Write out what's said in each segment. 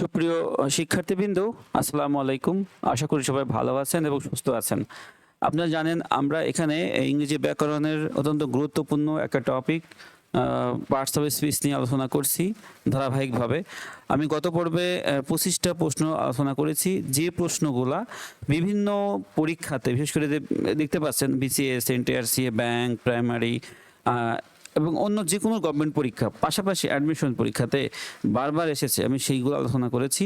সুপ্রিয় শিক্ষার্থীবৃন্দ, আসসালামু আলাইকুম। আশা করি সবাই ভালো আছেন এবং সুস্থ আছেন। আপনারা জানেন, আমরা এখানে ইংরেজি ব্যাকরণের অত্যন্ত গুরুত্বপূর্ণ একটা টপিক পার্টস অফ স্পিচ নিয়ে আলোচনা করছি ধারাবাহিকভাবে। আমি গত পর্বে পঁচিশটা প্রশ্ন আলোচনা করেছি। যে প্রশ্নগুলা বিভিন্ন পরীক্ষাতে, বিশেষ করে দেখতে পাচ্ছেন বিসিএস এনটিআরসি ব্যাংক প্রাইমারি এবং অন্য যে কোনো গভর্নমেন্ট পরীক্ষা, পাশাপাশি অ্যাডমিশন পরীক্ষাতে বারবার এসেছে। আমি সেইগুলো আলোচনা করেছি।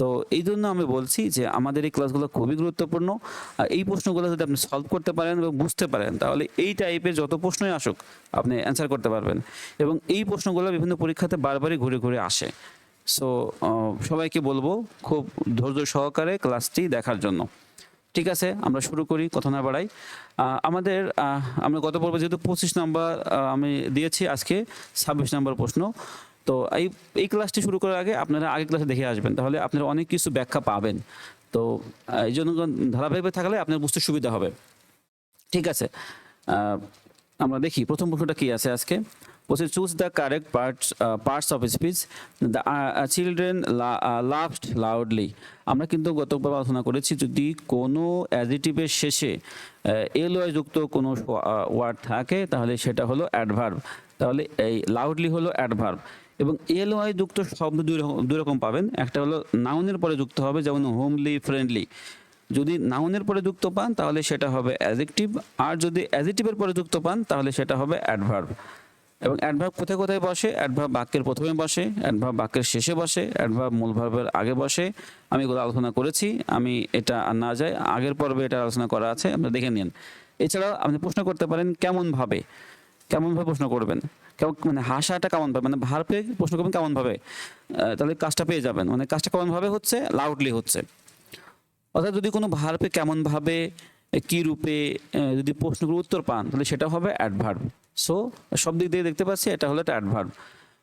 তো এই জন্য আমি বলছি যে আমাদের এই ক্লাসগুলো খুবই গুরুত্বপূর্ণ। আর এই প্রশ্নগুলো যদি আপনি সলভ করতে পারেন এবং বুঝতে পারেন, তাহলে এই টাইপের যত প্রশ্নই আসুক, আপনি অ্যান্সার করতে পারবেন। এবং এই প্রশ্নগুলো বিভিন্ন পরীক্ষাতে বারবারই ঘুরে ঘুরে আসে। সো সবাইকে বলব, খুব ধৈর্য সহকারে ক্লাসটি দেখার জন্য। ঠিক আছে, আমরা শুরু করি কথা না বাড়াই। আমাদের আমরা গত পর্বে যেহেতু পঁচিশ নম্বর আমি দিয়েছি আজকে ছাব্বিশ নম্বর প্রশ্ন। তো এই এই ক্লাসটি শুরু করার আগে আপনারা আগে ক্লাসে দেখে আসবেন, তাহলে আপনারা অনেক কিছু ব্যাখ্যা পাবেন। তো এই জন্য ধারাবাহিকভাবে থাকলে আপনার বুঝতে সুবিধা হবে। ঠিক আছে আমরা দেখি, প্রথম প্রশ্নটা কি আছে আজকে? বলছে choose the correct parts parts of speech the children loved loudly আমরা কিন্তু গতবার আলোচনা করেছি যদি কোনো অ্যাডিটিভের শেষে এল ওয়াই যুক্ত কোনো ওয়ার্ড থাকে, তাহলে সেটা হলো অ্যাডভার্ব তাহলে এই লাউডলি হলো অ্যাডভার্ব এবং এল ওয়াই যুক্ত শব্দ দুই রকম দুই রকম পাবেন। একটা হলো নাউনের পরে যুক্ত হবে, যেমন হোমলি ফ্রেন্ডলি যদি নাউনের পরে যুক্ত পান, তাহলে সেটা হবে অ্যাজেক্টিভ আর যদি অ্যাজেক্টিভের পরে যুক্ত পান, তাহলে সেটা হবে অ্যাডভার্ব এবং অ্যাডভার্ব কোথায় কোথায় বসে? অ্যাডভার্ব বাক্যের প্রথমে বসে অ্যাডভার্ব বাক্যের শেষে বসে অ্যাডভার্ব মূল ভার্বের আগে বসে। আমি এগুলো আলোচনা করেছি, আমি এটা না যাই, আগের পর্বে এটা আলোচনা করা আছে আপনি দেখে নিন। এছাড়াও আপনি প্রশ্ন করতে পারেন কেমন ভাবে কেমন ভাবে প্রশ্ন করবেন? কেমন মানে হাসাটা কেমন ভাবে মানে ভার্বে প্রশ্ন করবেন কেমন ভাবে তাহলে কাজটা পেয়ে যাবেন। মানে কাজটা কেমন ভাবে হচ্ছে? লাউডলি হচ্ছে। অর্থাৎ যদি কোনো ভার্বে কেমনভাবে, কী রূপে যদি প্রশ্নগুলোর উত্তর পান, তাহলে সেটা হবে অ্যাডভার্ব সো সব দিক দিয়ে দেখতে পাচ্ছি এটা হলো একটা অ্যাডভার্ব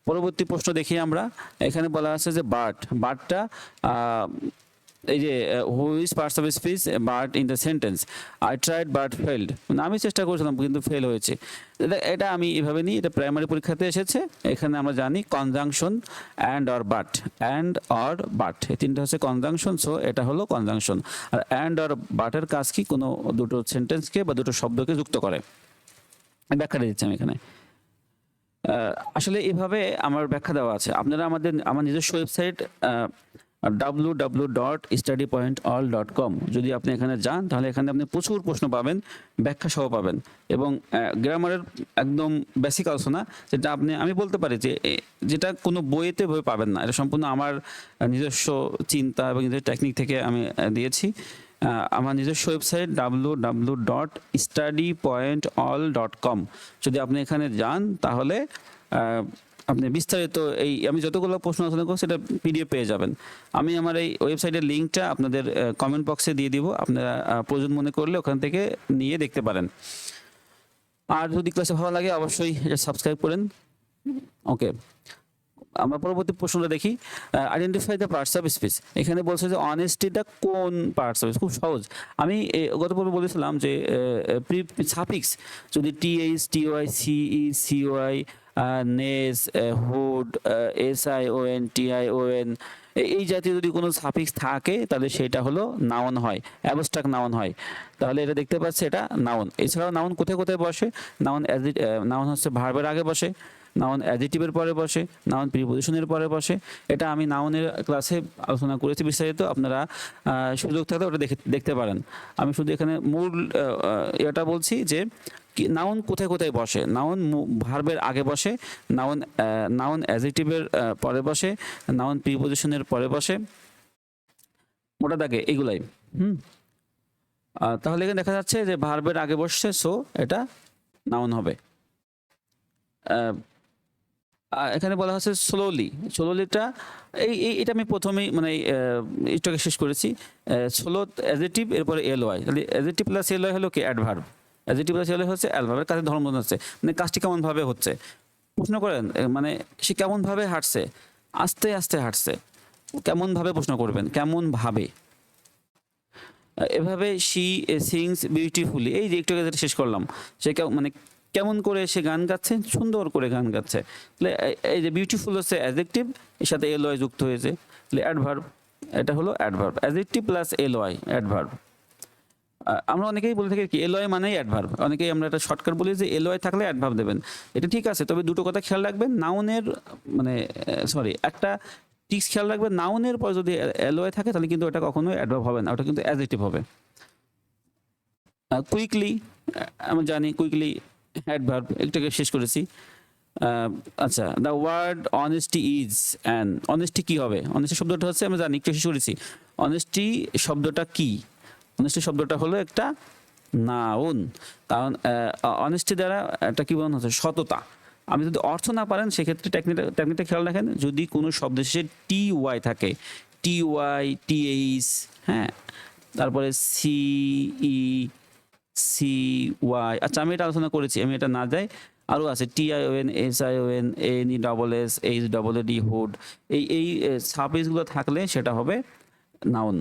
পরবর্তী প্রশ্ন দেখি আমরা। এখানে বলা আছে যে বার্ট বার্টটা এই যে which parts of speech but in the sentence I tried but failed মানে আমি চেষ্টা করেছিলাম, কিন্তু ফেল হয়েছে। এটা আমি এভাবে নিই, এটা প্রাইমারি পরীক্ষাতে এসেছে। এখানে আমরা জানি conjunction and or but and or but এই তিনটা হচ্ছে কনজাংশন সো এটা হলো কনজাংশন আর অ্যান্ড অর বাটের কাজ কি? কোনো দুটো সেন্টেন্সকে বা দুটো শব্দকে যুক্ত করে। ব্যাখ্যাটা দিচ্ছি আমি এখানে। আসলে এভাবে আমার ব্যাখ্যা দেওয়া আছে। আপনারা আমাদের, আমার নিজস্ব website W W dot study point all dot com যদি আপনি এখানে যান, তাহলে এখানে আপনি প্রচুর প্রশ্ন পাবেন, ব্যাখ্যা সহ পাবেন। এবং গ্রামারের একদম বেসিক আলোচনা, যেটা আপনি, আমি বলতে পারি যে যেটা কোনো বইয়েতে বই পাবেন না। এটা সম্পূর্ণ আমার নিজস্ব চিন্তা এবং নিজের টেকনিক থেকে আমি দিয়েছি। আমার নিজস্ব website W W dot study point all dot com যদি আপনি এখানে যান, তাহলে আপনি বিস্তারিত এই, আমি যতগুলো প্রশ্ন আলোচনা করছি, সেটা পিডিএফ পেয়ে যাবেন। আমি আমার এই ওয়েবসাইটের লিঙ্কটা আপনাদের কমেন্ট বক্সে দিয়ে দিব। আপনারা প্রয়োজন মনে করলে ওখান থেকে নিয়ে দেখতে পারেন। আর যদি ক্লাসে ভালো লাগে, অবশ্যই এটা সাবস্ক্রাইব করেন। ওকে আমরা পরবর্তী প্রশ্নটা দেখি। Identify the parts of speech এখানে বলছে যে অনেস্টিটা কোন পার্টস অফ খুব সহজ। আমি গত পর্বে বলেছিলাম যে প্রি সাফিক্স যদি TH T Y C E C Y ness hood S I O N T I O N এই জাতীয় যদি কোনো সাফিক্স থাকে, তাহলে সেটা হলো নাউন হয়। অ্যাবস্ট্রাক্ট নাউন হয়। তাহলে এটা দেখতে পাচ্ছি, এটা নাউন এছাড়াও নাউন কোথায় কোথায় বসে? নাউন নাউন হচ্ছে ভার্বের আগে বসে। নাউন অ্যাডিটিভের পরে বসে, নাউন প্রিপোজিশনের পরে বসে। এটা আমি নাউনের ক্লাসে আলোচনা করেছি বিস্তারিত, আপনারা সুযোগ থাকলে ওটা দেখে, দেখতে পারেন। আমি শুধু এখানে মূল এটা বলছি যে নাউন কোথায় কোথায় বসে? নাউন ভার্বের আগে বসে, নাউন নাউন অ্যাডিটিভের পরে বসে, নাউন প্রিপোজিশনের পরে বসে। মোটা দাগে, এগুলাই। হুম। তাহলে এখানে দেখা যাচ্ছে যে ভার্বের আগে বসছে, সো এটা নাউন হবে। এখানে বলা হচ্ছে স্লোলি স্লোলিটা এই এটা আমি প্রথমেই মানে এটাকে শেষ করেছি। স্লো অ্যাজেটিভ এরপরে এল ওয়াই তাহলে অ্যাজেটিভ প্লাস এল ওয়াই হলো কি? Adverb adjective plus L Y হচ্ছে অ্যাডভার্বের কাছে ধর্ম হচ্ছে মানে কাজটি কেমনভাবে হচ্ছে? প্রশ্ন করেন মানে সে কেমনভাবে হাঁটছে? আস্তে আস্তে হাঁটছে। কেমনভাবে প্রশ্ন করবেন? কেমনভাবে? এভাবে শি সিংস বিউটিফুলি এই যে একটু শেষ করলাম, সে মানে কেমন করে সে গান গাচ্ছে? সুন্দর করে গান গাচ্ছে। তাহলে এই- যে বিউটিফুল হচ্ছে অ্যাজেক্টিভ এর সাথে এল ওয়াই যুক্ত হয়েছে। তাহলে অ্যাডভার্ব এটা হলো adverb adjective plus L Y adverb আমরা অনেকেই বলে থাকি কি এলওয়াই মানেই অ্যাডভার্ব অনেকেই আমরা একটা শর্টকাট বলি যে এলওয়াই থাকলে অ্যাডভার্ব দেবেন। এটা ঠিক আছে, তবে দুটো কথা খেয়াল রাখবেন। নাউনের মানে সরি একটা টিক্স খেয়াল রাখবেন। নাউনের পর যদি এলওয়াই থাকে, তাহলে কিন্তু ওটা কখনোই অ্যাডভার্ব হবে না। ওটা কিন্তু অ্যাজেক্টিভ হবে। কুইকলি আমরা জানি কুইকলি অ্যাডভার্ব একটাকে শেষ করেছি। আচ্ছা the word honesty is and honesty কি হবে? অনেস্টি শব্দটা হচ্ছে, আমরা জানি, একটু শেষ করেছি। অনেস্টি শব্দটা কি? অনেস্টি শব্দটা হলো একটা নাউন কারণ অনেস্টি দ্বারা একটা কি বলা হচ্ছে সততা। আপনি যদি অর্থ না পারেন, সেক্ষেত্রে টেকনিকটা টেকনিকটা খেয়াল রাখেন, যদি কোনো শব্দ শেষে টি ওয়াই থাকে টি ওয়াই টি এইচ হ্যাঁ তারপরে সি ই সি ওয়াই আচ্ছা আমি এটা আলোচনা করেছি, আমি এটা না যাই আরও আছে T I O N S I O N N E double S H double D hood এই এই সাবইসগুলো থাকলে সেটা হবে noun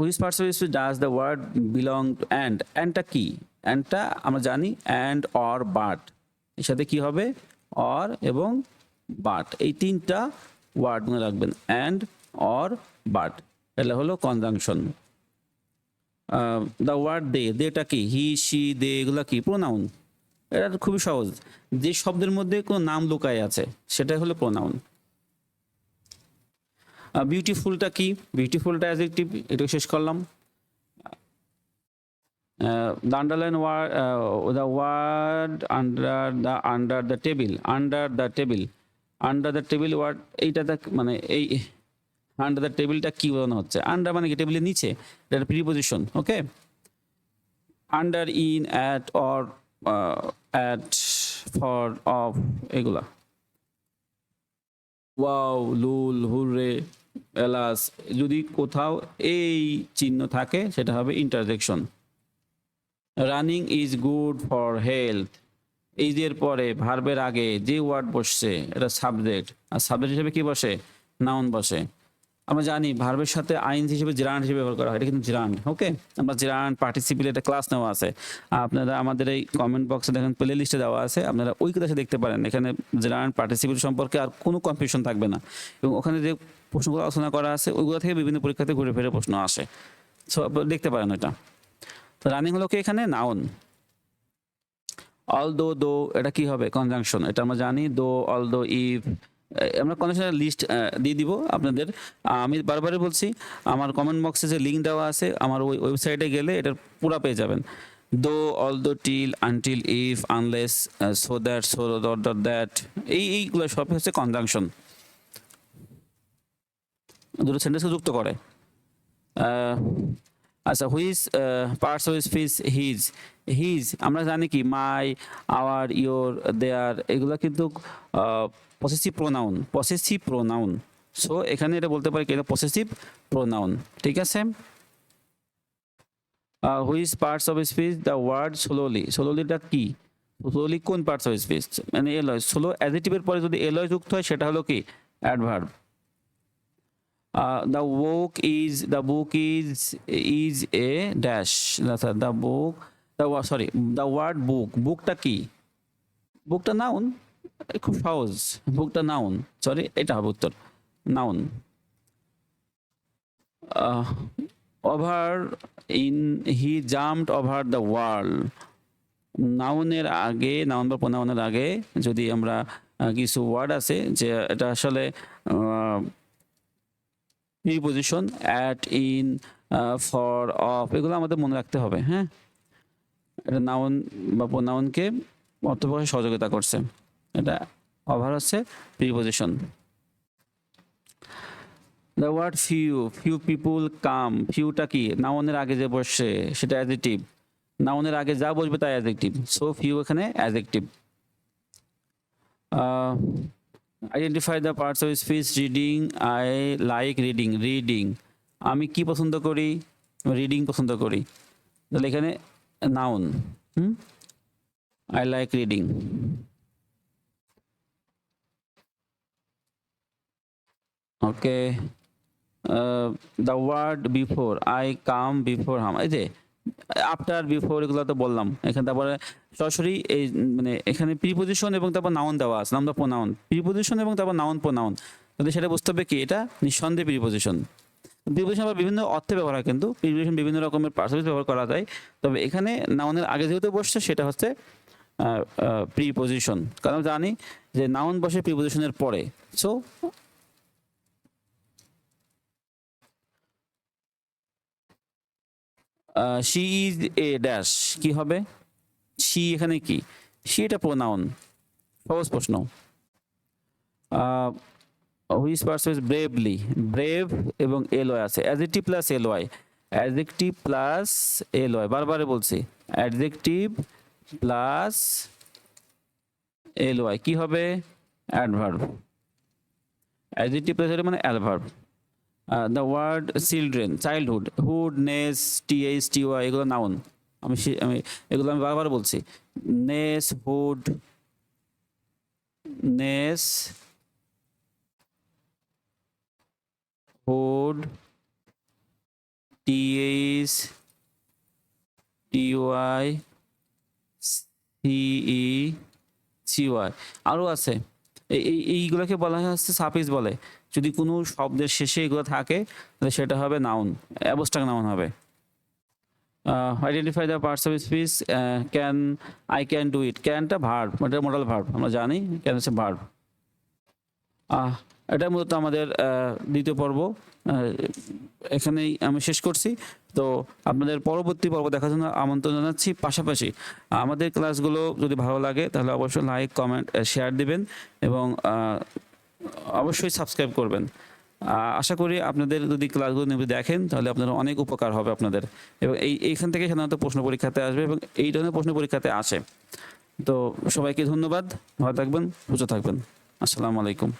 which parts of speech does the word belong to and অ্যান্ডটা কি? অ্যান্ডটা আমরা জানি অ্যান্ড অর বাট এর সাথে কি হবে? অর এবং বাট এই তিনটা ওয়ার্ড মনে রাখবেন অ্যান্ড অর বাট এটা হলো কনজাংশন দ্য ওয়ার্ড দে দেটা কি? হি সি দে এগুলো কি? প্রোনাউন এটা খুবই সহজ। যে শব্দের মধ্যে কোনো নাম লুকায় আছে, সেটাই হলো প্রোনাউন বিউটিফুলটা কি? বিউটিফুলটা অ্যাজেক্টিভ এটা শেষ করলাম। The underline word the word under the under the table under the table under the table word এইটা মানে এই আন্ডার দ্য টেবিলটা কি বোঝানো হচ্ছে? আন্ডার মানে কি? টেবিলের নিচে? এটা preposition okay under in at or at for of এগুলা। ওয়াও, লুল, হুররে এলাস যদি কোথাও এই চিহ্ন থাকে, সেটা হবে interjection running is good for health ইজের পরে ভার্বের আগে যে ওয়ার্ড বসছে, এটা সাবজেক্ট আর সাবজেক্ট হিসেবে কি বসে? নাউন বসে। আমরা জানি ভার্বের সাথে আইন হিসেবে জিরান্ড হিসেবে ব্যবহার করা হয়। এটা কিন্তু জিরান্ড ওকে আমরা জিরান্ড পার্টিসিপিল একটা ক্লাস নেওয়া আছে। আপনারা আমাদের এই কমেন্ট বক্সে দেখেন প্লে লিস্টে দেওয়া আছে। আপনারা ওই ক্লাসে দেখতে পারেন। এখানে জিরান্ড পার্টিসিপিল সম্পর্কে আর কোনো কনফিউশন থাকবে না। এবং ওখানে যে প্রশ্নগুলো আলোচনা করা আছে, ওইগুলো থেকে বিভিন্ন পরীক্ষাতে ঘুরে ফিরে প্রশ্ন আসে। সো দেখতে পারেন ওইটা। তো রানিং হলো কি এখানে? নাউন অল দো দো এটা কি হবে? কনজাংশন এটা আমরা জানি দো অল দো ইফ আমরা কনজাংশনের লিস্ট দিয়ে দিব আপনাদের। আমি বারবারই বলছি, আমার কমেন্ট বক্সে যে লিঙ্ক দেওয়া আছে, আমার ওই ওয়েবসাইটে গেলে এটার পুরা পেয়ে যাবেন। Though all though till until if unless so that so dot dot that এই, এইগুলো সব হচ্ছে কনজাংশন দুটো সেন্টেন্সকে যুক্ত করে। আচ্ছা which parts of speech his his আমরা জানি কি মাই আওয়ার ইয়োর দেয়ার এগুলো কিন্তু possessive pronoun possessive pronoun so এখানে এটা বলতে পারি কি, এটা পসেসিভ প্রোনাউন ঠিক আছে? Which parts of speech the word slowly স্লোলিটা কি? স্লোলি কোন পার্টস অফ স্পিচ মানে এলয় স্লো অ্যাডিটিভের পরে যদি এলয় যুক্ত হয়, সেটা হলো কি? Adverb the book is the book is is a dash the book, the wo- sorry, the word বুকটা কি? বুকটা নাউন খুব সহজ। বুকটা নাউন সরি এটা হবে উত্তর। Noun over in he jumped over the world নাউনের আগে নাউন বা প্রোনাউনের আগে যদি আমরা কিছু ওয়ার্ড আছে যে এটা আসলে preposition at in for of এগুলো আমাদের মনে রাখতে হবে হ্যাঁ? এটা নাউন বা প্রোনাউনকে অর্থপ্রকাশে সহযোগিতা করছে। এটা ওভার হচ্ছে preposition the word few few people come ফিউটা কি? নাউনের আগে যে বসছে সেটা অ্যাজেক্টিভ নাউনের আগে যা বসবে তা অ্যাজেক্টিভ সো ফিউ এখানে adjective identify the parts of speech reading I like reading reading আমি কি পছন্দ করি? রিডিং পছন্দ করি। তাহলে এখানে noun hmm? I like reading okay the word before I come before hmm এই যে আফটার বিফোর এগুলো তো বললাম। এখানে তারপরে সরাসরি এই মানে এখানে প্রিপোজিশন এবং তারপর নাউন দেওয়া আছে। নাম দা প্রোনাউন প্রিপোজিশন এবং তারপর নাউন প্রোনাউন তাহলে সেটা বুঝতে হবে কি? এটা নিঃসন্দেহে প্রিপোজিশন প্রিপোজিশন আবার বিভিন্ন অর্থে ব্যবহার হয় কিন্তু। প্রিপোজিশন বিভিন্ন রকমের পার্সেন্টেজ ব্যবহার করা যায়। তবে এখানে নাউনের আগে যেহেতু বসছে, সেটা হচ্ছে প্রিপোজিশন কারণ জানি যে নাউন বসে প্রিপোজিশনের পরে। So she is a dash কি হবে? শি এখানে কি? শি এটা প্রোনাউন সহজ প্রশ্ন। হুইস ইজ ব্রেভলি ব্রেভ এবং এল ওয়াই আছে। Adjective plus L Y adjective plus L Y বারবারে বলছি। অ্যাডজেক্টিভ প্লাস এল ওয়াই কি হবে? অ্যাডভার্ব অ্যাডজেক্টিভ প্লাস মানে adverb the word children childhood hood ness T H T Y এগুলো noun আমি আমি এগুলো আমি বারবার বলছি। Ness hood ness hood T H T Y C E C Y আরও আছে। এই এই- এইগুলোকে বলা হয় হচ্ছে সাপিস বলে। যদি কোনো শব্দের শেষে এগুলো থাকে, তাহলে সেটা হবে নাউন অ্যাবস্ট্রাক নাউন হবে। Identify the parts of speech can I can do it ক্যানটা verb এটা মডেল ভার্ব আমরা জানি ক্যান হচ্ছে ভার্ব এটা মূলত আমাদের দ্বিতীয় পর্ব। এখানেই আমি শেষ করছি। তো আপনাদের পরবর্তী পর্ব দেখার জন্য আমন্ত্রণ জানাচ্ছি। পাশাপাশি আমাদের ক্লাসগুলো যদি ভালো লাগে, তাহলে অবশ্যই লাইক, কমেন্ট শেয়ার দিবেন এবং অবশ্যই সাবস্ক্রাইব করবেন। আশা করি আপনাদের যদি ক্লাসগুলো নিয়মিত দেখেন, তাহলে আপনাদের অনেক উপকার হবে আপনাদের। এবং এই, এইখান থেকে সাধারণত প্রশ্ন পরীক্ষাতে আসবে এবং এই ধরনের প্রশ্ন পরীক্ষাতে আসে। তো সবাইকে ধন্যবাদ। ভালো থাকবেন, সুস্থ থাকবেন। আসসালামু আলাইকুম।